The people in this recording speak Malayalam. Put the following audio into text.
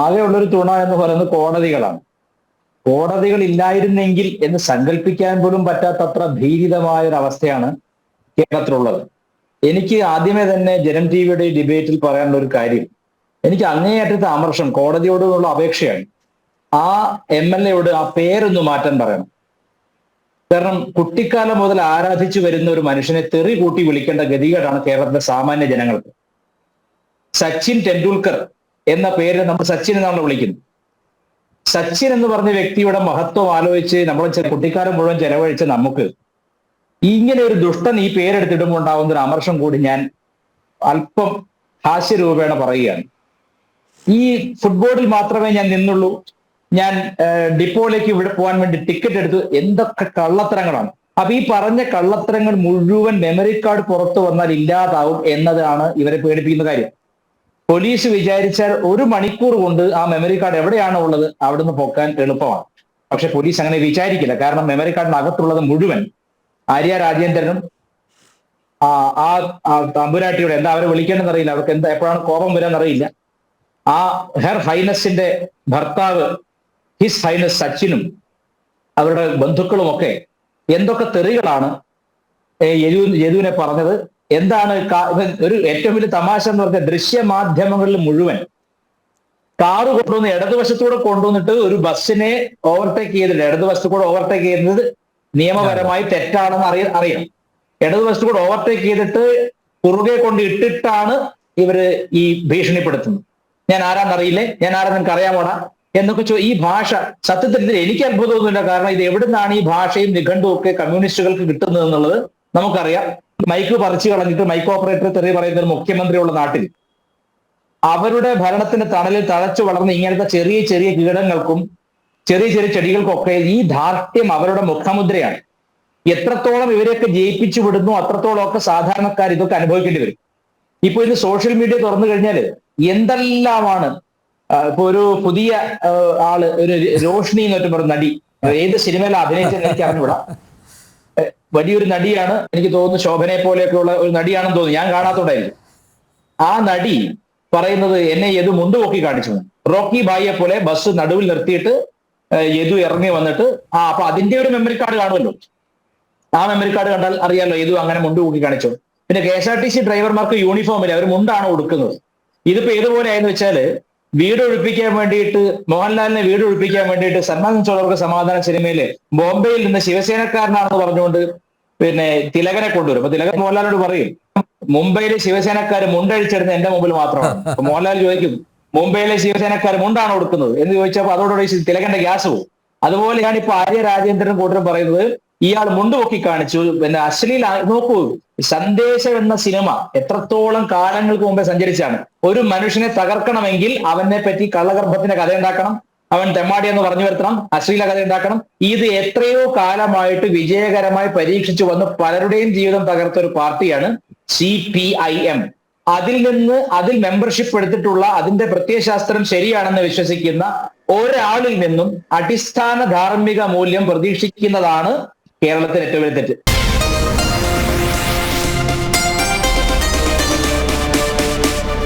ആകെയുള്ളൊരു തുണ എന്ന് പറയുന്നത് കോടതികളാണ്. കോടതികൾ ഇല്ലായിരുന്നെങ്കിൽ എന്ന് സങ്കല്പിക്കാൻ പോലും പറ്റാത്തത്ര ഭീരിതമായ ഒരു അവസ്ഥയാണ് കേരളത്തിലുള്ളത്. എനിക്ക് ആദ്യമേ തന്നെ ജനം ടി വിയുടെ ഡിബേറ്റിൽ പറയാനുള്ള ഒരു കാര്യം. എനിക്ക് അങ്ങേയറ്റത്തെ അമർഷം കോടതിയോടുള്ള അപേക്ഷയാണ്. ആ എം എൽ എയോട് ആ പേരൊന്ന് മാറ്റാൻ പറയണം. കാരണം കുട്ടിക്കാലം മുതൽ ആരാധിച്ചു വരുന്ന ഒരു മനുഷ്യനെ തെറി കൂട്ടി വിളിക്കേണ്ട ഗതികേടാണ് കേരളത്തിലെ സാമാന്യ ജനങ്ങൾക്ക്. സച്ചിൻ ടെണ്ടുൽക്കർ എന്ന പേര് നമ്മൾ സച്ചിൻ എന്നാണ് വിളിക്കുന്നത് സച്ചിൻ എന്ന് പറഞ്ഞ വ്യക്തിയുടെ മഹത്വം ആലോചിച്ച് നമ്മൾ കുട്ടിക്കാലം മുഴുവൻ ചെലവഴിച്ച നമുക്ക് ഇങ്ങനെ ഒരു ദുഷ്ടൻ ഈ പേരെടുത്തിടുമ്പോൾ ഉണ്ടാകുന്ന ഒരു അമർഷം കൂടി ഞാൻ അല്പം ഹാസ്യരൂപേണ പറയുകയാണ്. ഈ ഫുട്ബോളിൽ മാത്രമേ ഞാൻ നിന്നുള്ളൂ. ഞാൻ ഡിപ്പോയിലേക്ക് ഇവിടെ പോകാൻ വേണ്ടി ടിക്കറ്റ് എടുത്തു എന്തൊക്കെ കള്ളത്തരങ്ങളാണ്. അപ്പൊ ഈ പറഞ്ഞ കള്ളത്തരങ്ങൾ മുഴുവൻ മെമ്മറി കാർഡ് പുറത്തു വന്നാൽ ഇല്ലാതാവും എന്നതാണ് ഇവരെ പേടിപ്പിക്കുന്ന കാര്യം. പോലീസ് വിചാരിച്ചാൽ ഒരു മണിക്കൂർ കൊണ്ട് ആ മെമ്മറി കാർഡ് എവിടെയാണ് ഉള്ളത് അവിടുന്ന് പൊക്കാൻ എളുപ്പമാണ്. പക്ഷെ പോലീസ് അങ്ങനെ വിചാരിക്കില്ല. കാരണം മെമ്മറി കാർഡിനകത്തുള്ളത് മുഴുവൻ ആര്യ രാജേന്ദ്രനും ആ തമ്പുരാട്ടിയുടെ എന്താ അവരെ വിളിക്കണമെന്ന് അറിയില്ല അവർക്ക് എന്താ എപ്പോഴാണ് കോപം വരാൻ അറിയില്ല ആ ഹെർ ഹൈനസിന്റെ ഭർത്താവ് ഹിസ് ഹൈനസ് സച്ചിനും അവരുടെ ബന്ധുക്കളും ഒക്കെ എന്തൊക്കെ തെറികളാണ് യദു യദുവിനെ പറഞ്ഞത്? എന്താണ് ഒരു ഏറ്റവും വലിയ തമാശ എന്ന് പറഞ്ഞ ദൃശ്യമാധ്യമങ്ങളിൽ മുഴുവൻ കാറ് കൊണ്ടുവന്ന് ഇടതുവശത്തൂടെ കൊണ്ടുവന്നിട്ട് ഒരു ബസ്സിനെ ഓവർടേക്ക് ചെയ്തിട്ട് ഇടതുവശത്തൂടെ ഓവർടേക്ക് ചെയ്യുന്നത് നിയമപരമായി തെറ്റാണെന്ന് അറിയ അറിയാം. ഇടതുവശത്തൂടെ ഓവർടേക്ക് ചെയ്തിട്ട് കുറുകെ കൊണ്ട് ഇട്ടിട്ടാണ് ഇവർ ഈ ഭീഷണിപ്പെടുത്തുന്നത്. ഞാൻ ആരാന്നറിയില്ലേ ഞാൻ ആരാ നിനക്ക് അറിയാമോടാ? എന്നൊക്കെ ചോ ഈ ഭാഷ സത്യത്തിൽ ഇതിൽ എനിക്ക് അത്ഭുതമൊന്നുമില്ല. കാരണം ഇത് എവിടുന്നാണ് ഈ ഭാഷയും നിഘണ്ടും ഒക്കെ കമ്മ്യൂണിസ്റ്റുകൾക്ക് കിട്ടുന്നത് എന്നുള്ളത് നമുക്കറിയാം. മൈക്ക് പറിച്ചു കളഞ്ഞിട്ട് മൈക്ക് ഓപ്പറേറ്റർ തെറി പറയുന്ന ഒരു മുഖ്യമന്ത്രിയുള്ള നാട്ടിൽ. അവരുടെ ഭരണത്തിന്റെ തണലിൽ തഴച്ചു വളർന്ന ഇങ്ങനത്തെ ചെറിയ ചെറിയ കീടങ്ങൾക്കും ചെറിയ ചെറിയ ചെടികൾക്കൊക്കെ ഈ ധാർഷ്ട്യം അവരുടെ മുഖമുദ്രയാണ്. എത്രത്തോളം ഇവരെയൊക്കെ ജയിപ്പിച്ചു വിടുന്നു അത്രത്തോളം ഒക്കെ സാധാരണക്കാർ ഇതൊക്കെ അനുഭവിക്കേണ്ടി വരും. ഇപ്പൊ ഇന്ന് സോഷ്യൽ മീഡിയ തുറന്നു കഴിഞ്ഞാൽ എന്തെല്ലാമാണ് ഇപ്പൊ ഒരു പുതിയ ആൾ ഒരു രോഷിണി എന്ന് പറഞ്ഞ നടി ഏത് സിനിമയിൽ അഭിനയിച്ചെന്ന് എനിക്ക് അറിഞ്ഞുകൂടാ. വലിയൊരു നടിയാണ് എനിക്ക് തോന്നുന്നു ശോഭനയെ പോലെയൊക്കെയുള്ള ഒരു നടിയാണെന്ന് തോന്നുന്നു. ഞാൻ കാണാത്തോടായിരുന്നു ആ നടി പറയുന്നത് എന്നെ യദു മുണ്ട് പൊക്കി കാണിച്ചു. റോക്കി ബായിയെ പോലെ ബസ് നടുവിൽ നിർത്തിയിട്ട് യദു ഇറങ്ങി വന്നിട്ട് ആ അപ്പൊ അതിന്റെ ഒരു മെമ്മറി കാർഡ് കാണുമല്ലോ. ആ മെമ്മറി കാർഡ് കണ്ടാൽ അറിയാലോ യദു അങ്ങനെ മുണ്ട് പൊക്കി കാണിച്ചു. പിന്നെ K S R T C ഡ്രൈവർമാർക്ക് യൂണിഫോമിൽ അവർ മുണ്ടാണ് കൊടുക്കുന്നത് ഇതിപ്പോ ഏതുപോലെ ആയെന്ന് വെച്ചാൽ വീട് ഒഴിപ്പിക്കാൻ വേണ്ടിയിട്ട് മോഹൻലാലിനെ വീട് ഒഴിപ്പിക്കാൻ വേണ്ടിയിട്ട് സന്മാൻ ചോളർക്ക് സമാധാന സിനിമയിൽ ബോംബെയിൽ നിന്ന് ശിവസേനക്കാരനാണെന്ന് പറഞ്ഞുകൊണ്ട് പിന്നെ തിലകനെ കൊണ്ടുവരും. അപ്പൊ തിലകൻ മോഹൻലാലിനോട് പറയും മുംബൈയിലെ ശിവസേനക്കാർ മുണ്ടഴിച്ചിടുന്ന എന്റെ മുമ്പിൽ മാത്രമാണ്. മോഹൻലാൽ ചോദിക്കും മുംബൈയിലെ ശിവസേനക്കാർ മുണ്ടാണ് കൊടുക്കുന്നത് എന്ന് ചോദിച്ചപ്പോൾ അതോടുകൂടി തിലകന്റെ ഗ്യാസ് പോകും. അതുപോലെയാണ് ഇപ്പൊ ആര്യ രാജേന്ദ്രൻ കൂട്ടരും പറയുന്നത് ഇയാൾ മുണ്ട് പൊക്കി കാണിച്ചു. പിന്നെ അശ്ലീല നോക്കൂ സന്ദേശം എന്ന സിനിമ എത്രത്തോളം കാലങ്ങൾക്ക് മുമ്പേ സഞ്ചരിച്ചാണ്. ഒരു മനുഷ്യനെ തകർക്കണമെങ്കിൽ അവനെ പറ്റി കള്ളഗർഭത്തിന്റെ കഥ ഉണ്ടാക്കണം അവൻ തെമ്മാടി എന്ന് പറഞ്ഞു വരുത്തണം അശ്ലീല കഥ ഉണ്ടാക്കണം. ഇത് എത്രയോ കാലമായിട്ട് വിജയകരമായി പരീക്ഷിച്ചു വന്ന് പലരുടെയും ജീവിതം തകർത്ത ഒരു പാർട്ടിയാണ് സി പി ഐ എം. അതിൽ നിന്ന് അതിൽ മെമ്പർഷിപ്പ് എടുത്തിട്ടുള്ള അതിന്റെ പ്രത്യയശാസ്ത്രം ശരിയാണെന്ന് വിശ്വസിക്കുന്ന ഒരാളിൽ നിന്നും അടിസ്ഥാന ധാർമ്മിക മൂല്യം പ്രതീക്ഷിക്കുന്നതാണ് കേരളത്തിൽ ഏറ്റവും വലിയ തെറ്റ്.